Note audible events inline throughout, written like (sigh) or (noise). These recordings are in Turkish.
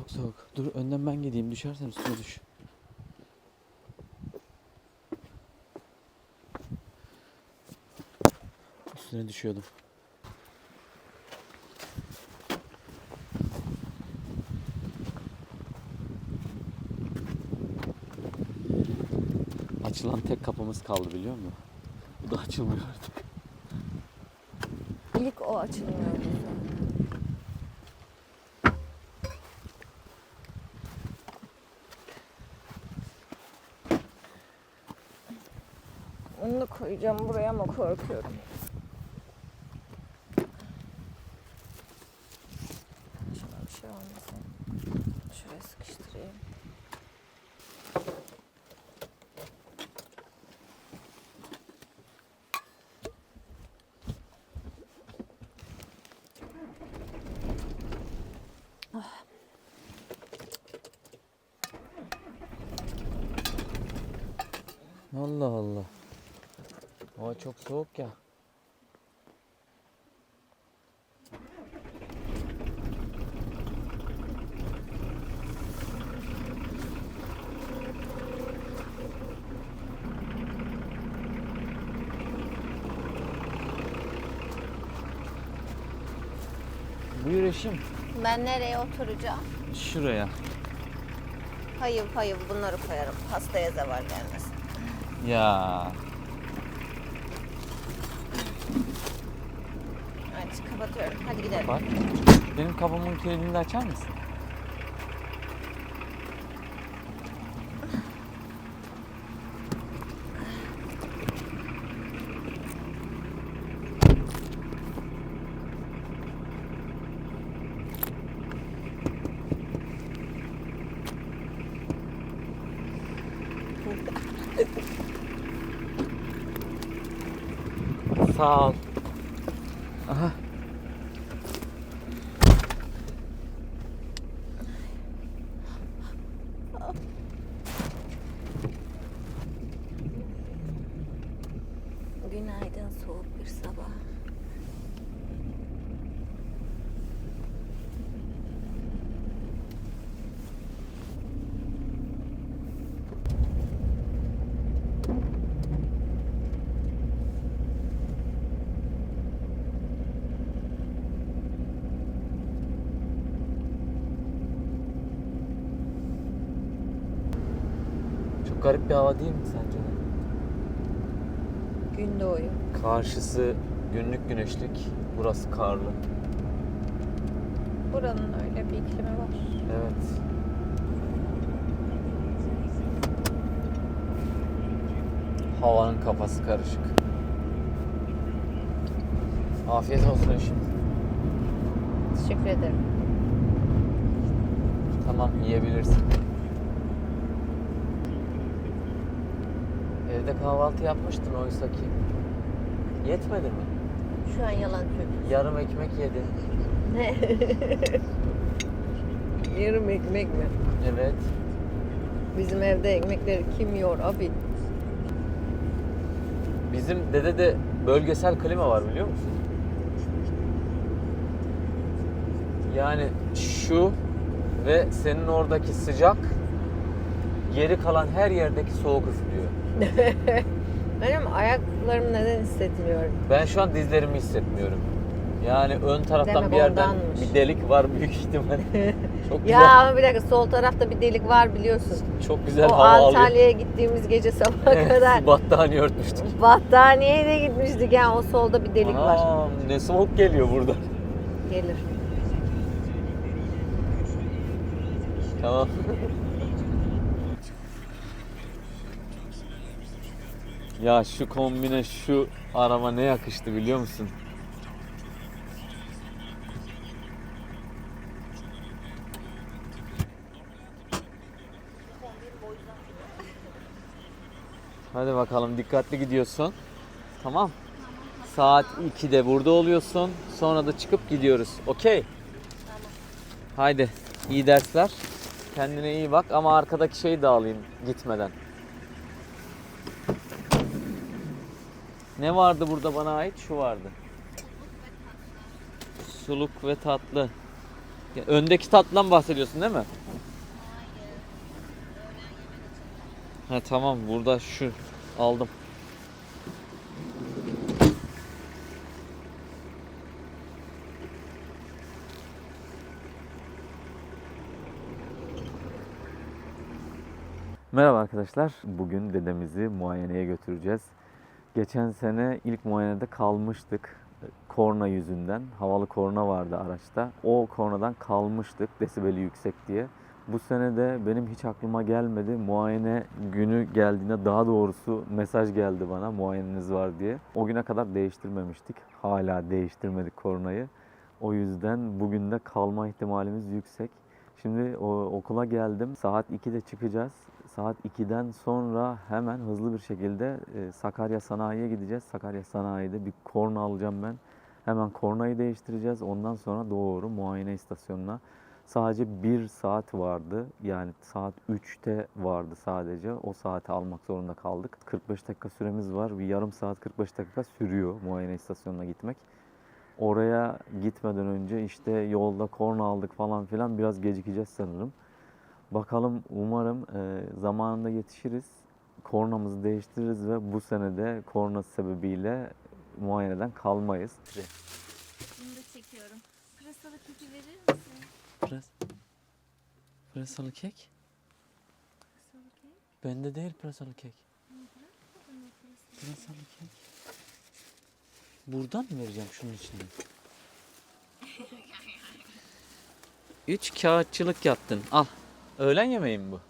çok soğuk. Dur önden ben gideyim. Düşersen üstüne düş. Üstüne düşüyordum. Açılan tek kapımız kaldı biliyor musun? Bu da açılmıyor artık. İlk o açılmıyor Onu da koyacağım buraya ama korkuyorum. Şuna bir şey olmasın. Şuraya sıkıştırayım. Allah Allah. Hava çok soğuk ya. Buyur eşim. Ben nereye oturacağım? Şuraya. Hayır hayır bunları koyarım. Hastaya zeval gelmesin. Ya. Hadi kapatıyorum. Hadi gidelim. Bak. Benim kapımın kilidini de açar mısın? Sağ ol. Aha. Günaydın soğuk bir sabah. Çok garip bir hava değil mi sence? de? Gün doğuyor. Karşısı günlük güneşlik, burası karlı. Buranın öyle bir iklimi var. Evet. Havanın kafası karışık. Afiyet olsun eşim. Teşekkür ederim. Tamam yiyebilirsin. Evde kahvaltı yapmıştın oysa ki. Yetmedi mi? Şu an yalan söylüyorsun. Yarım ekmek yedin. Ne? (laughs) Yarım ekmek mi? Evet. Bizim evde ekmekleri kim yiyor abi? Bizim dede de bölgesel klima var biliyor musun? Yani şu ve senin oradaki sıcak geri kalan her yerdeki soğuk üflüyor. (laughs) Benim ayaklarımı neden hissetmiyorum? Ben şu an dizlerimi hissetmiyorum. Yani ön taraftan Demek bir yerden ondanmış. bir delik var büyük ihtimal. (laughs) Çok güzel. Ya ama bir dakika sol tarafta bir delik var biliyorsun. Çok güzel o hava alıyor. Antalya'ya gittiğimiz gece sabaha (laughs) kadar Battaniye örtmüştük. battaniyeyle gitmiştik yani o solda bir delik var. Anam, ne soğuk geliyor burada. Gelir. Tamam. Ya şu kombine şu araba ne yakıştı biliyor musun? Hadi bakalım dikkatli gidiyorsun. Tamam. Saat 2'de burada oluyorsun. Sonra da çıkıp gidiyoruz. Okey. Haydi. iyi dersler. Kendine iyi bak ama arkadaki şeyi de alayım gitmeden. Ne vardı burada bana ait? Şu vardı. Suluk ve tatlı. Ya, Öndeki tatlıdan bahsediyorsun değil mi? Ha tamam burada şu aldım. Merhaba arkadaşlar. Bugün dedemizi muayeneye götüreceğiz. Geçen sene ilk muayenede kalmıştık. Korna yüzünden. Havalı korna vardı araçta. O kornadan kalmıştık desibeli yüksek diye. Bu sene de benim hiç aklıma gelmedi. Muayene günü geldiğinde daha doğrusu mesaj geldi bana muayeneniz var diye. O güne kadar değiştirmemiştik. Hala değiştirmedik kornayı. O yüzden bugün de kalma ihtimalimiz yüksek. Şimdi okula geldim. Saat 2'de çıkacağız. Saat 2'den sonra hemen hızlı bir şekilde e, Sakarya Sanayi'ye gideceğiz. Sakarya Sanayi'de bir korna alacağım ben. Hemen kornayı değiştireceğiz. Ondan sonra doğru muayene istasyonuna. Sadece bir saat vardı. Yani saat 3'te vardı sadece. O saati almak zorunda kaldık. 45 dakika süremiz var. Bir yarım saat 45 dakika sürüyor muayene istasyonuna gitmek. Oraya gitmeden önce işte yolda korna aldık falan filan biraz gecikeceğiz sanırım. Bakalım umarım e, zamanında yetişiriz. Kornamızı değiştiririz ve bu sene de korna sebebiyle muayeneden kalmayız. Bunu da çekiyorum. Pırasalı keki verir misin? Pıras, pırasalı kek? Pırasalı kek. Bende değil pırasalı kek. Pırasalı kek. Buradan mı vereceğim şunun içinde? (laughs) Üç kağıtçılık yaptın. Al. Öğlen yemeği mi bu?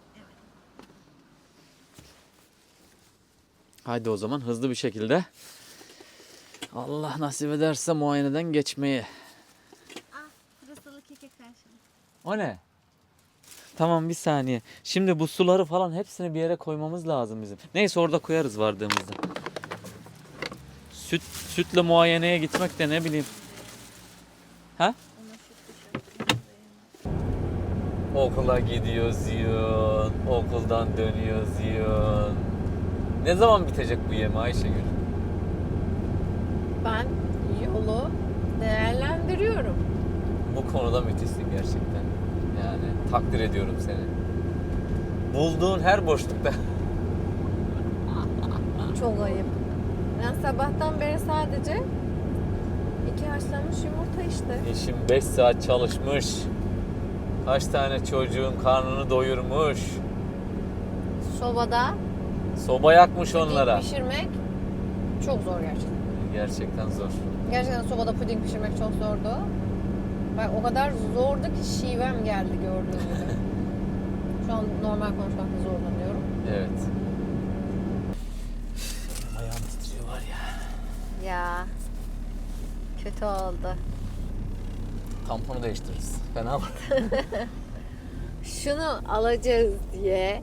Haydi o zaman hızlı bir şekilde. Allah nasip ederse muayeneden geçmeyi. Ah pırasalı keke karşılık. O ne? Tamam bir saniye. Şimdi bu suları falan hepsini bir yere koymamız lazım bizim. Neyse orada koyarız vardığımızda. Süt sütle muayeneye gitmek de ne bileyim. Ha? Okula gidiyoruz yiyorsun. Okuldan dönüyoruz yiyorsun. Ne zaman bitecek bu yeme Ayşegül? Ben yolu değerlendiriyorum. Bu konuda müthişsin gerçekten. Yani takdir ediyorum seni. Bulduğun her boşlukta. (laughs) Çok ayıp. Ben sabahtan beri sadece iki haşlanmış yumurta işte. Eşim 5 saat çalışmış. Kaç tane çocuğun karnını doyurmuş. Sobada Soba yakmış puding onlara. pişirmek çok zor gerçekten. Gerçekten zor. Gerçekten sobada puding pişirmek çok zordu. Bak o kadar zordu ki şivem geldi gördüğün gibi. (laughs) Şu an normal konuşmakta zorlanıyorum. Evet. Ayağım titriyor var ya. Ya kötü oldu. Tamponu değiştiririz. Fena mı? (laughs) Şunu alacağız diye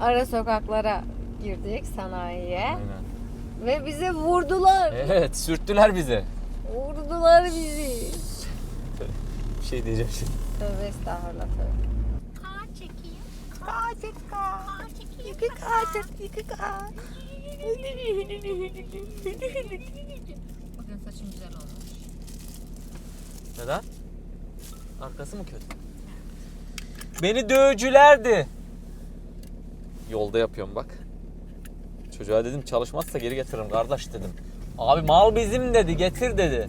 ara sokaklara girdik sanayiye Aynen. ve bize vurdular. Evet sürttüler bize. Vurdular bizi. Bir şey diyeceğim şimdi. Tövbe estağfurullah tövbe. Kar çekeyim. Kaçık Kar çekeyim. Yıkık kaçık yıkık (laughs) Bugün saçım güzel olmuş. Neden? Arkası mı kötü? Beni dövücülerdi. Yolda yapıyorum bak. Çocuğa dedim çalışmazsa geri getiririm kardeş dedim. Abi mal bizim dedi getir dedi.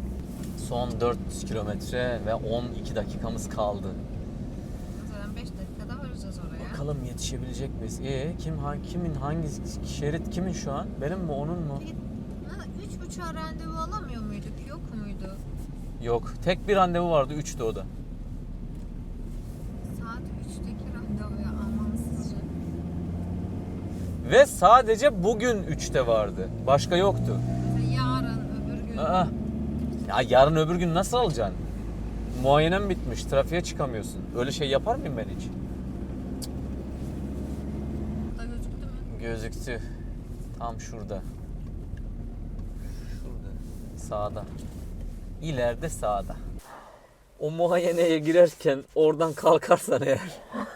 Son 400 kilometre ve 12 dakikamız kaldı. Zaten 5 dakikada varacağız oraya. Bakalım yetişebilecek miyiz? E kim ha, kimin hangi şerit kimin şu an? Benim mi onun mu? Ha, üç buçuğa randevu alamıyor? Yok. Tek bir randevu vardı. Üçtü o da. Saat 3'teki randevuya amansızca. Ve sadece bugün 3'te vardı. Başka yoktu. Yarın öbür gün. Aa. Ya yarın öbür gün nasıl alacaksın? Muayenem bitmiş. Trafiğe çıkamıyorsun. Öyle şey yapar mıyım ben hiç? Da gözüktü mü? Gözüktü. Tam şurada. Şurada. Sağda. İleride sağda. O muayeneye girerken oradan kalkarsan eğer.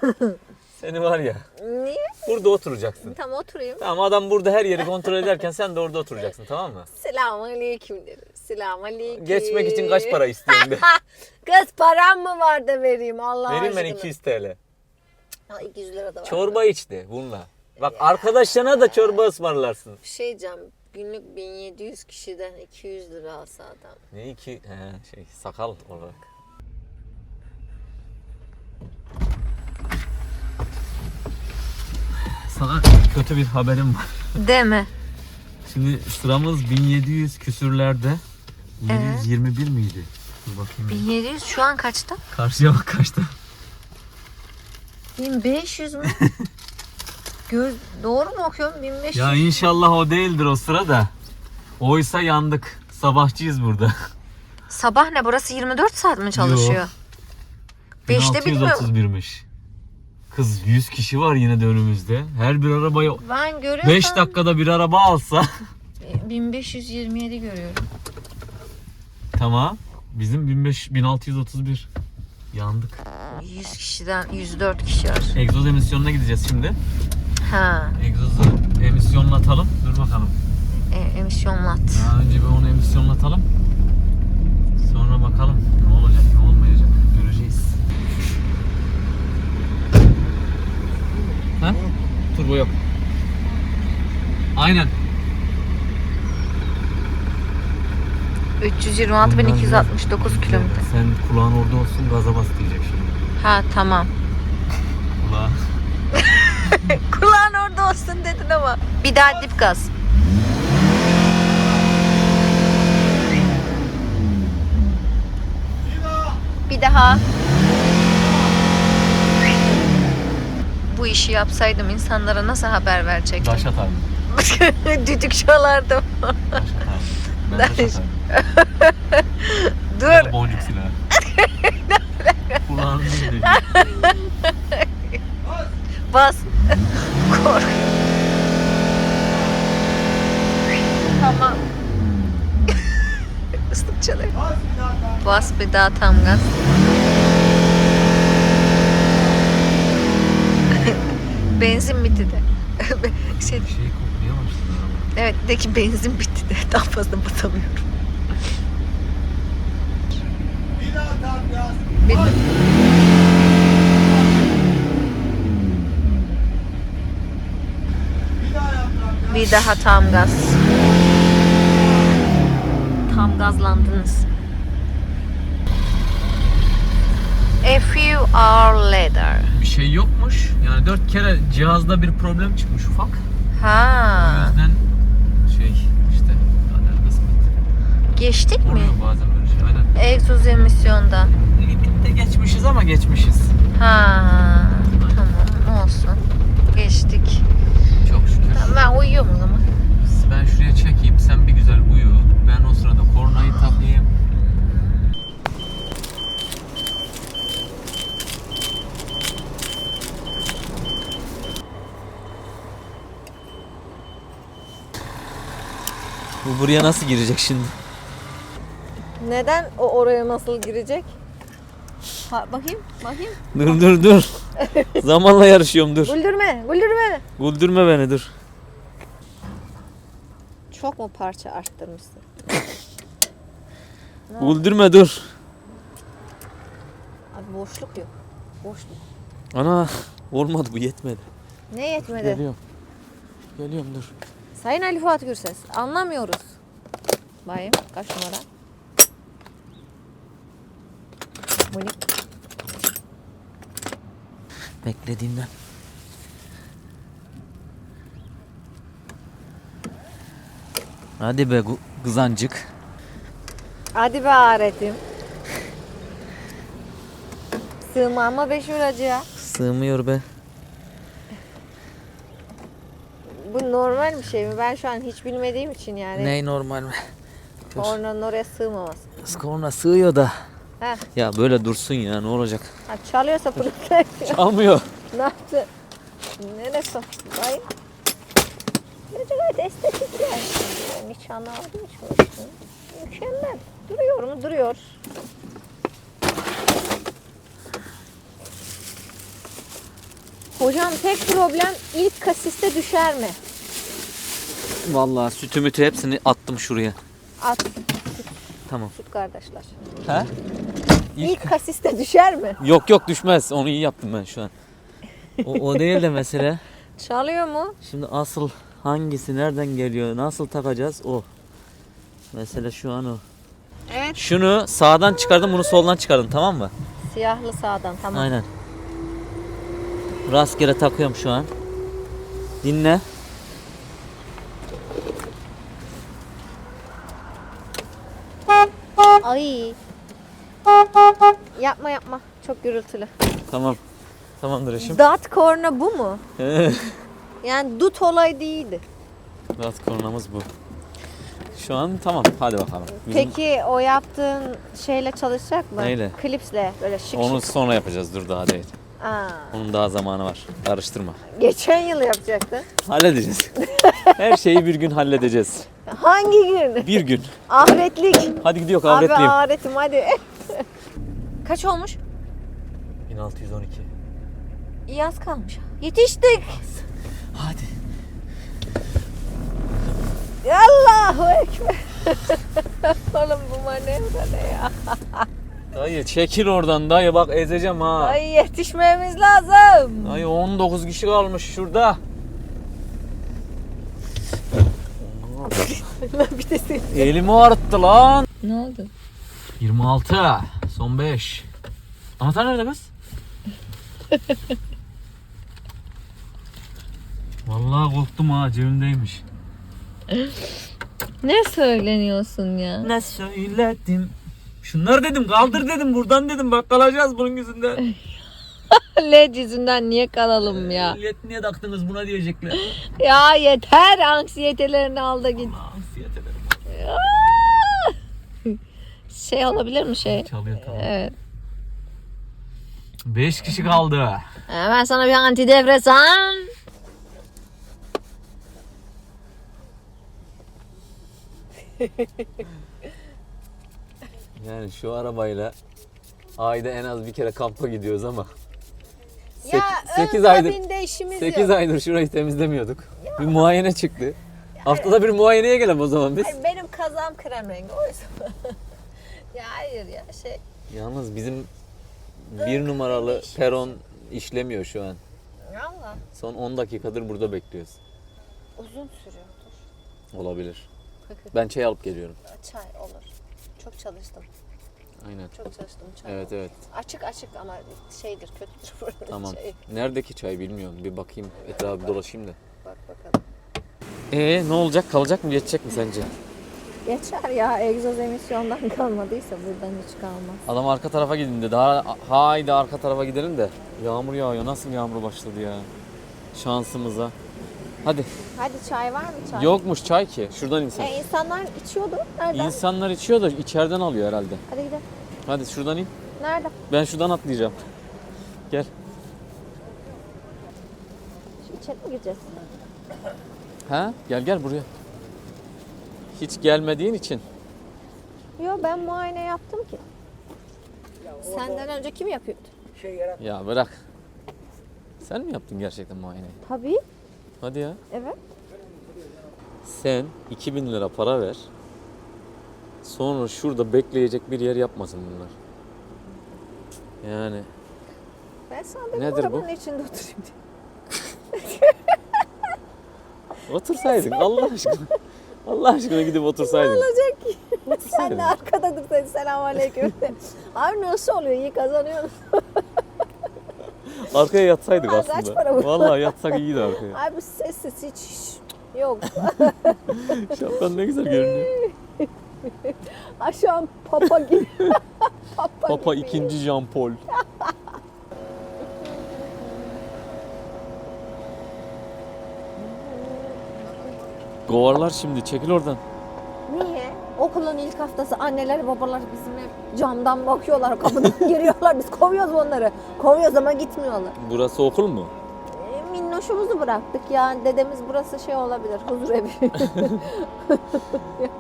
(laughs) Seni var ya. Niye? Burada oturacaksın. Tamam oturayım. Tamam adam burada her yeri kontrol ederken sen de orada oturacaksın tamam mı? Selamun aleyküm derim. Selamun aleyküm. Geçmek için kaç para istiyorsun de. (laughs) Kız param mı var da vereyim Allah Vereyim ben aşkına. 200 TL. Ha, 200 lira da var. Çorba içti bununla. Bak arkadaşlarına da çorba ısmarlarsın. Bir şey diyeceğim. Günlük 1700 kişiden 200 lira alsa adam. Ne iki he, şey sakal olarak. Sana kötü bir haberim var. Deme. Şimdi sıramız 1700 küsürlerde. 721 miydi? Dur bakayım. 1700 şu an kaçta? Karşıya bak kaçta. 1500 mü? (laughs) Göz doğru mu okuyorum? 1500. Ya inşallah o değildir o sıra da. Oysa yandık. Sabahçıyız burada. Sabah ne? Burası 24 saat mi çalışıyor? 5'te bitmiyor. 1631'miş. Kız 100 kişi var yine de önümüzde. Her bir arabaya Ben görüyorsam 5 dakikada bir araba alsa. (laughs) 1527 görüyorum. tamam. Bizim 1500 1631. Yandık. 100 kişiden 104 kişi var. Egzoz emisyonuna gideceğiz şimdi. Ha, Egzozu emisyonlatalım. Dur bakalım. e, emisyonlat. Daha önce bir onu emisyonlatalım. Sonra bakalım ne olacak ne olmayacak. Göreceğiz. Ha? Turbo yok. Aynen. 326.269 kilometre. Sen kulağın orada olsun gaza bas diyecek şimdi. Ha tamam. Kulağı. (laughs) Kulağın orada olsun dedin ama. Bir daha dip gaz. Bir daha. Bu işi yapsaydım insanlara nasıl haber verecektim? Taş atarım. (laughs) Düdük çalardım. Taş atarım. Ben taş atarım. (laughs) Dur. Boncuk silahı. Kulağını. Bas. Kork. tamam. Islık çalıyor. Bas bir daha tam gaz. benzin bitti de. şey, Bir şey evet de ki benzin bitti de daha fazla batamıyorum. Bitti. Bir daha tam gaz. Tam gazlandınız. A few hours later. Bir şey yokmuş. Yani dört kere cihazda bir problem çıkmış ufak. O Ha. yüzden şey işte kader kısmet. Geçtik mi? Oluyor bazen böyle şey. Aynen. Egzoz emisyonda. Limitte geçmişiz ama geçmişiz. Ha. Tamam olsun. Geçtik. Ben uyuyorum o zaman. Ben şuraya çekeyim. Sen bir güzel uyu. Ben o sırada kornayı takayım. Bu buraya nasıl girecek şimdi? Neden o oraya nasıl girecek? Ha, bakayım, bakayım. Dur dur dur. (laughs) Zamanla yarışıyorum dur. Güldürme, güldürme. Güldürme beni dur. Çok mu parça arttırmışsın? (laughs) Güldürme dur. Abi boşluk yok. Boşluk. Ana olmadı bu yetmedi. Ne yetmedi? Geliyorum. Geliyorum dur. Sayın Ali Fuat Gürses, anlamıyoruz. Bayım, kaç numara? Bu ne? Beklediğimden. Hadi be kızancık. Hadi be aretim. Sığmama beş ya. Sığmıyor be. Bu normal bir şey mi? Ben şu an hiç bilmediğim için yani. Ney normal mi? Dur. Kornanın oraya sığmaması. Korna sığıyor da. Ha, Ya böyle dursun ya ne olacak? ha çalıyorsa pırıltı. Almıyor. (laughs) ne yaptı? Soktu? Ay. Gayet estetik yani. Ben hiç anlamadım hiç uğraştım. Mükemmel. Duruyor mu? Duruyor. Hocam tek problem ilk kasiste düşer mi? Vallahi sütü mütü hepsini attım şuraya. At Tamam. süt kardeşler. He? İlk- İlk kasiste düşer mi? Yok yok düşmez. Onu iyi yaptım ben şu an. O, o değil de mesele. Çalıyor mu? Şimdi asıl hangisi nereden geliyor? Nasıl takacağız? O. Mesele şu an o. Evet. Şunu sağdan çıkardım, bunu soldan çıkardım tamam mı? Siyahlı sağdan tamam. Aynen. Rastgele takıyorum şu an. Dinle. Ay. Yapma yapma. Çok gürültülü. Tamam. Tamamdır eşim. Dat korna bu mu? (laughs) Yani dut olay değildi. Rast kornamız bu. Şu an tamam. Hadi bakalım. Bizim- Peki o yaptığın şeyle çalışacak mı? Neyle? Klipsle böyle şık Onu şık. sonra yapacağız. Dur daha değil. Aa, Onun daha zamanı var. Karıştırma. geçen yıl yapacaktın. Halledeceğiz. (laughs) Her şeyi bir gün halledeceğiz. Hangi gün? Bir gün. Ahretlik. Hadi gidiyor Abi kahretliyim. ahretim hadi. (laughs) Kaç olmuş? 1612. İyi az kalmış. Yetiştik. Hadi. Allahu Ekber. (laughs) Oğlum bu manevra ne ya? Dayı çekil oradan dayı bak ezeceğim ha. Ay yetişmemiz lazım. Dayı 19 kişi kalmış şurada. bir de sen- Elimi ağrıttı lan. Ne oldu? 26. Son 5. Anahtar nerede kız? (laughs) Vallahi korktum ha cebimdeymiş. Ne söyleniyorsun ya? Ne söyledim? Şunları dedim kaldır dedim buradan dedim bak kalacağız bunun yüzünden. (laughs) LED yüzünden niye kalalım ya? Millet niye taktınız buna diyecekler. Ya yeter anksiyetelerini al da git. Ansiyet ederim. (laughs) Şey olabilir mi şey? Çalıyor tamam. Evet. 5 kişi kaldı. Hemen sana bir antidepresan. (laughs) Yani şu arabayla ayda en az bir kere kampa gidiyoruz ama. Ya 8 ön aydır işimiz 8 yok. aydır şurayı temizlemiyorduk. Bir muayene çıktı. Haftada bir muayeneye gelelim o zaman biz. Ay, benim kazam krem rengi o yüzden. (laughs) ya hayır ya şey. Yalnız bizim bir numaralı peron işlemiyor şu an. Valla Son 10 dakikadır burada bekliyoruz. uzun sürüyordur. Olabilir. Ben çay alıp geliyorum. Çay olur. Çok çalıştım. Aynen. Çok çalıştım çay. Evet evet. Açık açık ama şeydir kötüdür (laughs) buranın Tamam. çayı. Neredeki çay bilmiyorum. Bir bakayım etrafı dolaşayım da. Bak bakalım. Ee ne olacak? Kalacak mı? Geçecek mi sence? Geçer ya egzoz emisyondan (laughs) kalmadıysa buradan hiç kalmaz. Adam arka tarafa gidin de daha haydi arka tarafa gidelim de. Yağmur yağıyor. Nasıl yağmur başladı ya? Şansımıza. Hadi. Hadi çay var mı çay? Yokmuş çay ki. Şuradan insan. E, insanlar içiyordu. Nereden? İnsanlar içiyor da içeriden alıyor herhalde. Hadi gidelim. Hadi şuradan in. Nerede? Ben şuradan atlayacağım. Gel. Şu içeri mi gireceğiz? Ha? Gel gel buraya. Hiç gelmediğin için. Yo ben muayene yaptım ki. Senden önce kim yapıyordu? Ya bırak. Sen mi yaptın gerçekten muayeneyi? Tabii. Hadi ya. Evet. Sen 2000 lira para ver. Sonra şurada bekleyecek bir yer yapmasın bunlar. Yani Ben sana dedim Nedir bu? arabanın içinde oturayım diye. (laughs) otursaydın Allah aşkına. Allah aşkına gidip otursaydın. olacak ki? Sen de arkada dursaydın selam aleyküm. (laughs) Abi nasıl oluyor? İyi kazanıyor musun? Arkaya yatsaydık Kaç aslında. para bu? Vallahi yatsak iyiydi arkaya. Abi sessiz hiç hiç yok. (laughs) Şapkan ne güzel görünüyor. (laughs) Aşağı papa gibi. (laughs) papa, Papa gibi. ikinci Jean Paul. Kovarlar şimdi çekil oradan. Niye? Okulun ilk haftası anneler babalar bizim hep camdan bakıyorlar kapıdan (laughs) giriyorlar biz kovuyoruz onları. Kovuyoruz ama gitmiyorlar. Burası okul mu? E, minnoşumuzu bıraktık ya dedemiz burası şey olabilir huzur evi. (laughs)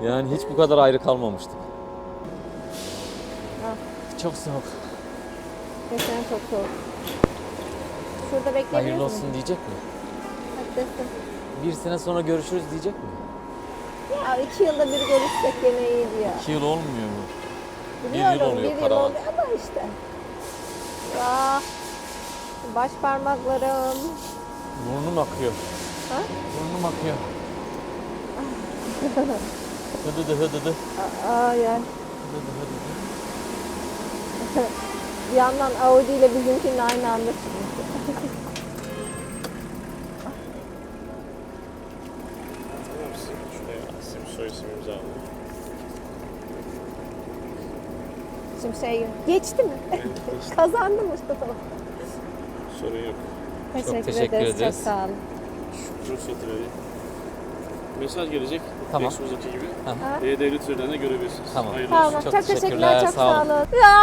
Yani hiç bu kadar ayrı kalmamıştık. Çok soğuk. Geçen çok soğuk. Şurada bekleyebilir Hayırlı olsun diyecek mi? Desin. Bir sene sonra görüşürüz diyecek mi? Ya iki yılda bir görüşsek gene iyiydi ya. İki yıl olmuyor mu? Yıl Biliyorum, oluyor bir yıl karavan. oluyor ama işte. Ya. Baş parmaklarım. Burnum akıyor. Ha? Burnum akıyor. (laughs) Hıdıdı hıdıdı. Aa ya. Hıdıdı hıdıdı. Bir yandan Audi ile bizimkinin aynı anda çıkmış. İsim soy isim imza Şimdi şey geçti mi? Evet, işte (laughs) Kazandı Mustafa. sorun yok. Teşekkür, teşekkür ederiz. ederiz. Çok sağ olun. Şu ruhsatı vereyim. Mesaj gelecek. Tamam. Lexus'daki gibi. E-Devlet Türlerine görebilirsiniz. Tamam. Hayırlı Tamam, olsun. çok, Çok teşekkürler, teşekkürler, çok sağ sağ olun. Ya!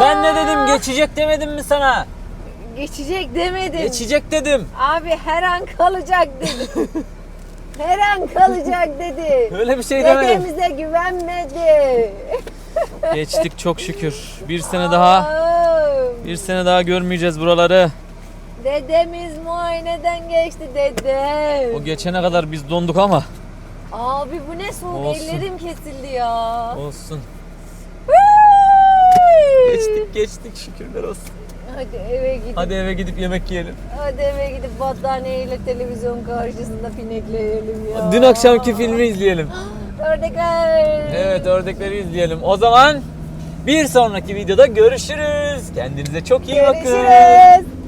Ben ne dedim geçecek demedim mi sana? Geçecek demedim. Geçecek dedim. Abi her an kalacak dedi. (laughs) her an kalacak dedi. Öyle bir şey demedim. Dedemize güvenmedi. Geçtik çok şükür. Bir sene daha. Bir sene daha görmeyeceğiz buraları. Dedemiz muayeneden geçti dedem. O geçene kadar biz donduk ama. Abi bu ne soğuk Olsun. ellerim kesildi ya. Olsun. Geçtik geçtik şükürler olsun. Hadi eve gidip Hadi eve gidip yemek yiyelim. hadi eve gidip battaniyeyle televizyon karşısında pinekleyelim ya. Dün akşamki filmi izleyelim. (gasps) Ördekler. Evet ördekleri izleyelim. O zaman bir sonraki videoda görüşürüz. Kendinize çok iyi bakın. Görüşürüz.